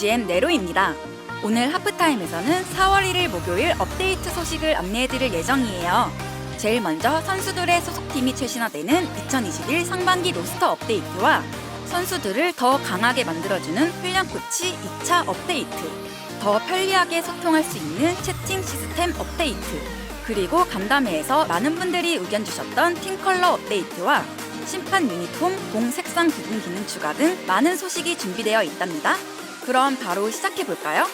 GM 네로입니다. 오늘 하프타임에서는 4월 1일 목요일 업데이트 소식을 안내해드릴 예정이에요. 제일 먼저 선수들의 소속팀이 최신화되는 2021 상반기 로스터 업데이트와 선수들을 더 강하게 만들어주는 훈련 코치 2차 업데이트, 더 편리하게 소통할 수 있는 채팅 시스템 업데이트, 그리고 간담회에서 많은 분들이 의견 주셨던 팀 컬러 업데이트와 심판 유니폼, 공 색상 구분 기능 추가 등 많은 소식이 준비되어 있답니다. 그럼 바로 시작해 볼까요?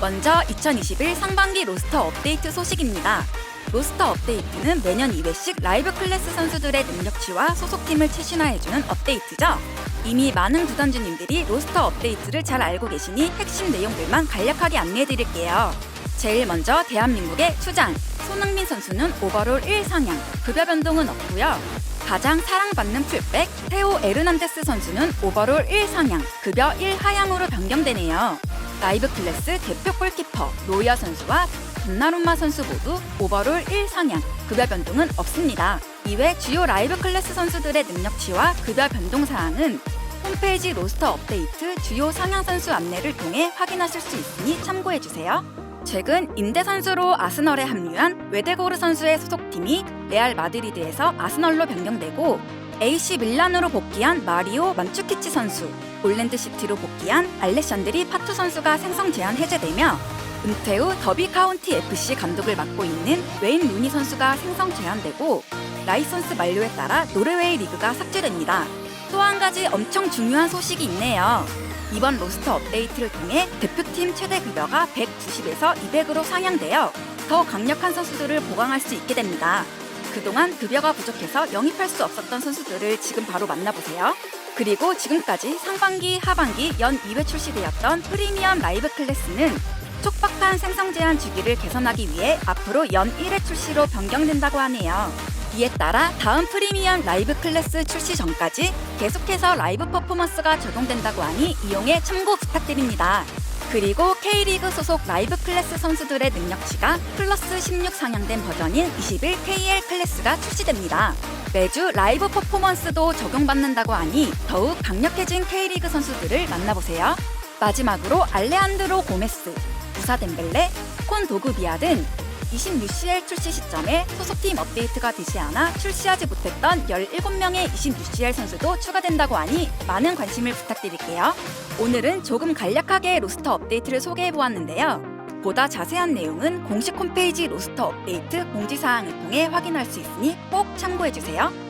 먼저 2021 상반기 로스터 업데이트 소식입니다. 로스터 업데이트는 매년 2회씩 라이브 클래스 선수들의 능력치와 소속팀을 최신화해주는 업데이트죠. 이미 많은 구단주님들이 로스터 업데이트를 잘 알고 계시니 핵심 내용들만 간략하게 안내해드릴게요. 제일 먼저 대한민국의 추장 손흥민 선수는 오버롤 1 상향, 급여 변동은 없고요. 가장 사랑받는 풀백 테오 에르난데스 선수는 오버롤 1 상향, 급여 1 하향으로 변경되네요. 라이브 클래스 대표 골키퍼 노이어 선수와 돈나룸마 선수 모두 오버롤 1 상향, 급여 변동은 없습니다. 이외 주요 라이브 클래스 선수들의 능력치와 급여 변동 사항은 홈페이지 로스터 업데이트 주요 상향 선수 안내를 통해 확인하실 수 있으니 참고해 주세요. 최근 임대 선수로 아스널에 합류한 웨데고르 선수의 소속팀이 레알 마드리드에서 아스널로 변경되고 AC 밀란으로 복귀한 마리오 만추키치 선수, 올랜드 시티로 복귀한 알레샨드리 파투 선수가 생성 제한 해제되며 은퇴 후 더비 카운티 FC 감독을 맡고 있는 웨인 루니 선수가 생성 제한되고 라이선스 만료에 따라 노르웨이 리그가 삭제됩니다. 또 한 가지 엄청 중요한 소식이 있네요. 이번 로스터 업데이트를 통해 대표팀 최대 급여가 190에서 200으로 상향되어 더 강력한 선수들을 보강할 수 있게 됩니다. 그동안 급여가 부족해서 영입할 수 없었던 선수들을 지금 바로 만나보세요. 그리고 지금까지 상반기, 하반기 연 2회 출시되었던 프리미엄 라이브 클래스는 촉박한 생성 제한 주기를 개선하기 위해 앞으로 연 1회 출시로 변경된다고 하네요. 이에 따라 다음 프리미엄 라이브 클래스 출시 전까지 계속해서 라이브 퍼포먼스가 적용된다고 하니 이용에 참고 부탁드립니다. 그리고 K리그 소속 라이브 클래스 선수들의 능력치가 플러스 16 상향된 버전인 21 KL 클래스가 출시됩니다. 매주 라이브 퍼포먼스도 적용받는다고 하니 더욱 강력해진 K리그 선수들을 만나보세요. 마지막으로 알레한드로 고메스, 부사 덴벨레, 콘 도그비아 등 26CL 출시 시점에 소속팀 업데이트가 되지 않아 출시하지 못했던 17명의 26CL 선수도 추가된다고 하니 많은 관심을 부탁드릴게요. 오늘은 조금 간략하게 로스터 업데이트를 소개해 보았는데요. 보다 자세한 내용은 공식 홈페이지 로스터 업데이트 공지사항을 통해 확인할 수 있으니 꼭 참고해 주세요.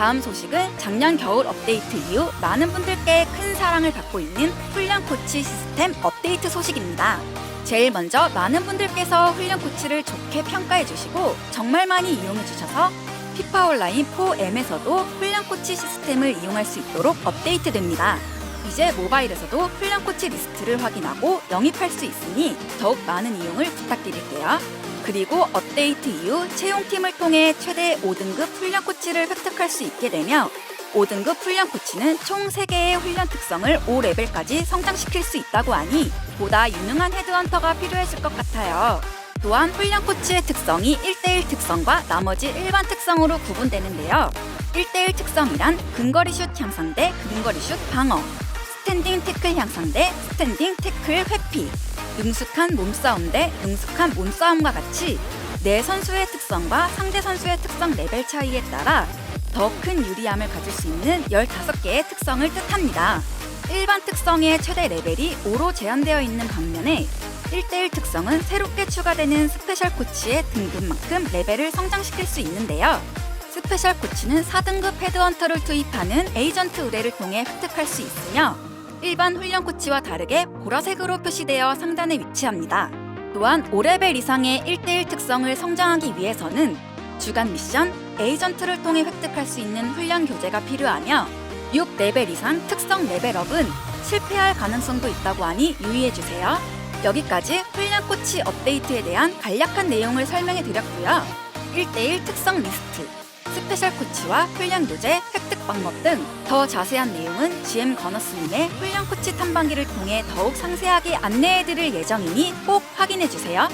다음 소식은 작년 겨울 업데이트 이후 많은 분들께 큰 사랑을 받고 있는 훈련 코치 시스템 업데이트 소식입니다. 제일 먼저 많은 분들께서 훈련 코치를 좋게 평가해 주시고 정말 많이 이용해 주셔서 피파 온라인 4M에서도 훈련 코치 시스템을 이용할 수 있도록 업데이트됩니다. 이제 모바일에서도 훈련 코치 리스트를 확인하고 영입할 수 있으니 더욱 많은 이용을 부탁드릴게요. 그리고 업데이트 이후 채용팀을 통해 최대 5등급 훈련 코치를 획득할 수 있게 되며 5등급 훈련 코치는 총 3개의 훈련 특성을 5레벨까지 성장시킬 수 있다고 하니 보다 유능한 헤드헌터가 필요해질 것 같아요. 또한 훈련 코치의 특성이 1대1 특성과 나머지 일반 특성으로 구분되는데요. 1대1 특성이란 근거리 슛 향상 대 근거리 슛 방어, 스탠딩 태클 향상 대 스탠딩 태클 회피, 능숙한 몸싸움 대 능숙한 몸싸움과 같이 내 선수의 특성과 상대 선수의 특성 레벨 차이에 따라 더 큰 유리함을 가질 수 있는 15개의 특성을 뜻합니다. 일반 특성의 최대 레벨이 5로 제한되어 있는 반면에 1대1 특성은 새롭게 추가되는 스페셜 코치의 등급만큼 레벨을 성장시킬 수 있는데요. 스페셜 코치는 4등급 헤드헌터를 투입하는 에이전트 의뢰를 통해 획득할 수 있으며 일반 훈련 코치와 다르게 보라색으로 표시되어 상단에 위치합니다. 또한 5레벨 이상의 1대1 특성을 성장하기 위해서는 주간 미션, 에이전트를 통해 획득할 수 있는 훈련 교재가 필요하며 6레벨 이상 특성 레벨업은 실패할 가능성도 있다고 하니 유의해주세요. 여기까지 훈련 코치 업데이트에 대한 간략한 내용을 설명해 드렸고요. 1대1 특성 리스트, 스페셜 코치와 훈련 교재, 획득 방법 등 더 자세한 내용은 GM 건너스님의 훈련 코치 탐방기를 통해 더욱 상세하게 안내해 드릴 예정이니 꼭 확인해 주세요.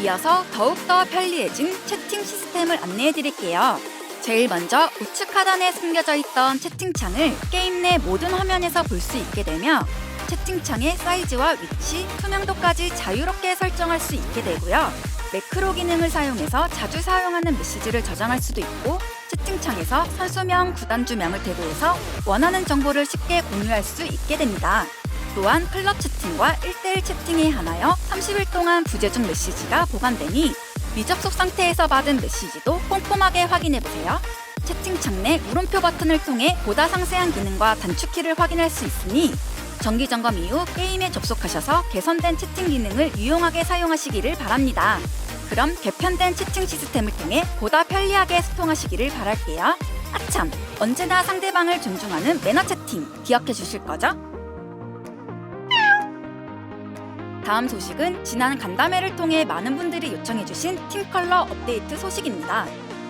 이어서 더욱더 편리해진 채팅 채팅 시스템을 안내해 드릴게요. 제일 먼저 우측 하단에 숨겨져 있던 채팅창을 게임 내 모든 화면에서 볼 수 있게 되며 채팅창의 사이즈와 위치, 투명도까지 자유롭게 설정할 수 있게 되고요. 매크로 기능을 사용해서 자주 사용하는 메시지를 저장할 수도 있고 채팅창에서 선수명, 구단주명을 대고해서 원하는 정보를 쉽게 공유할 수 있게 됩니다. 또한 클럽 채팅과 1대1 채팅에 한하여 30일 동안 부재중 메시지가 보관되니 미접속 상태에서 받은 메시지도 꼼꼼하게 확인해보세요. 채팅창 내 물음표 버튼을 통해 보다 상세한 기능과 단축키를 확인할 수 있으니 정기 점검 이후 게임에 접속하셔서 개선된 채팅 기능을 유용하게 사용하시기를 바랍니다. 그럼 개편된 채팅 시스템을 통해 보다 편리하게 소통하시기를 바랄게요. 아참, 언제나 상대방을 존중하는 매너 채팅 기억해 주실 거죠? 다음 소식은 지난 간담회를 통해 많은 분들이 요청해 주신 팀 컬러 업데이트 소식입니다.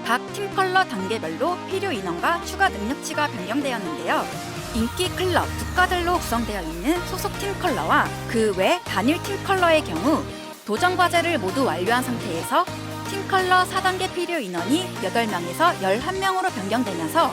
각 팀 컬러 단계별로 필요 인원과 추가 능력치가 변경되었는데요. 인기 클럽 국가들로 구성되어 있는 소속 팀 컬러와 그 외 단일 팀 컬러의 경우 도전 과제를 모두 완료한 상태에서 팀 컬러 4단계 필요 인원이 8명에서 11명으로 변경되면서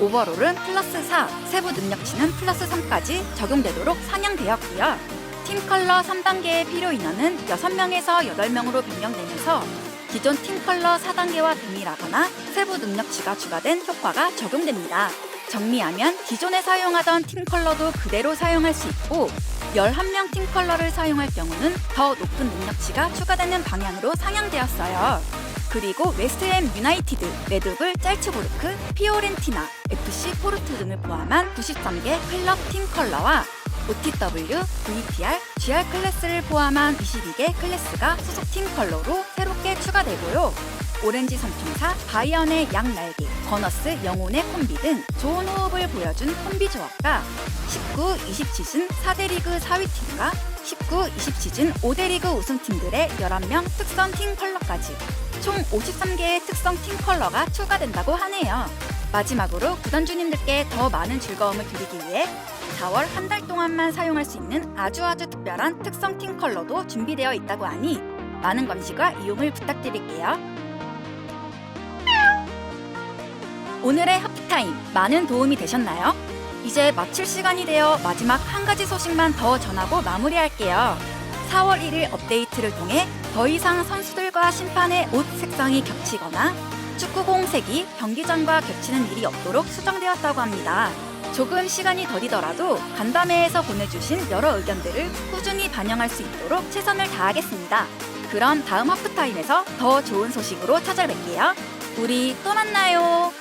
오버롤은 플러스 4, 세부 능력치는 플러스 3까지 적용되도록 상향되었고요. 팀 컬러 3단계의 필요 인원은 6명에서 8명으로 변경되면서 기존 팀 컬러 4단계와 동일하거나 세부 능력치가 추가된 효과가 적용됩니다. 정리하면 기존에 사용하던 팀 컬러도 그대로 사용할 수 있고 11명 팀 컬러를 사용할 경우는 더 높은 능력치가 추가되는 방향으로 상향되었어요. 그리고 웨스트햄 유나이티드, 레드불, 짤츠부르크, 피오렌티나, FC 포르투 등을 포함한 93개 클럽 팀 컬러와 OTW, VTR, GR 클래스를 포함한 22개 클래스가 소속 팀 컬러로 새롭게 추가되고요. 오렌지 삼총사, 바이언의 양날개, 버너스 영혼의 콤비 등 좋은 호흡을 보여준 콤비 조합과 19, 20 시즌 4대 리그 4위 팀과 19, 20 시즌 5대 리그 우승팀들의 11명 특성 팀 컬러까지 총 53개의 특성 팀 컬러가 추가된다고 하네요. 마지막으로 구단주님들께 더 많은 즐거움을 드리기 위해 4월 한 달 동안만 사용할 수 있는 아주 아주 특별한 특성 팀 컬러도 준비되어 있다고 하니 많은 관심과 이용을 부탁드릴게요. 오늘의 하프타임 많은 도움이 되셨나요? 이제 마칠 시간이 되어 마지막 한 가지 소식만 더 전하고 마무리할게요. 4월 1일 업데이트를 통해 더 이상 선수들과 심판의 옷 색상이 겹치거나 축구공 색이 경기장과 겹치는 일이 없도록 수정되었다고 합니다. 조금 시간이 더디더라도 간담회에서 보내주신 여러 의견들을 꾸준히 반영할 수 있도록 최선을 다하겠습니다. 그럼 다음 하프타임에서 더 좋은 소식으로 찾아뵐게요. 우리 또 만나요.